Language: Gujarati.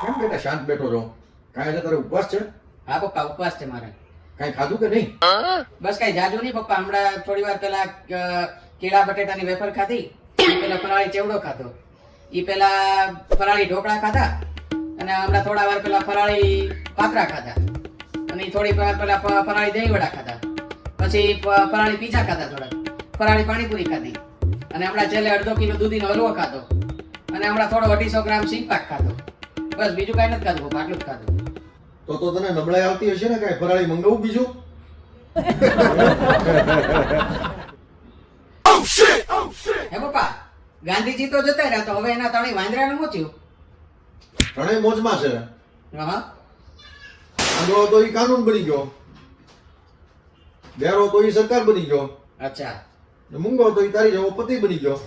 કેમ બેટા શાંત બેઠો છો? કાંઈ આજે તારે ઉપવાસ છે? હા પપ્પા ઉપવાસ છે મારે. કાંઈ ખાધું કે નહીં? બસ કઈ જાજુ નહીં પપ્પા. હમણાં થોડી વાર પહેલા અ, કેળા બટેટાની વેફર ખાધી. પેલા ફરાળી ચેવડો ખાધો. ઈ પેલા ફરાળી ઢોકળા ખાધા અને હમણાં થોડા વાર પહેલા ફરાળી પાતરા ખાધા. અને થોડી વાર પહેલા ફરાળી દહીં વડા ખાધા. પછી ફરાળી પીઝા ખાધા થોડા ફરાળી પાણીપુરી ખાધી. અને હમણાં છેલ્લે અડધો કિલો દૂધીનો હલવો ખાધો. અને હમણાં થોડો અઢીસો ગ્રામ સિંગ પાક ખાધો. બસ બીજું કાંઈ નથી ખાધું પપ્પા આટલું જ ખાધું. તો તો તને નબળાઈ આવતી હશે ને કાંઈ? ફરાળી મંગાવું બીજું? હે પપ્પા ગાંધીજી તો જતા રહ્યા તો હવે એના ત્રણેય વાંદરાને મોચ્યું ત્રણેય મોજમાં છે. હા. આંધળો તો ઈ કાનૂન બની ગયો. બેરો તો ઈ સરકાર બની ગયો. અચ્છા. મુંગો મૂંગો તો ઈ તારી જેવો પતિ બની ગયો.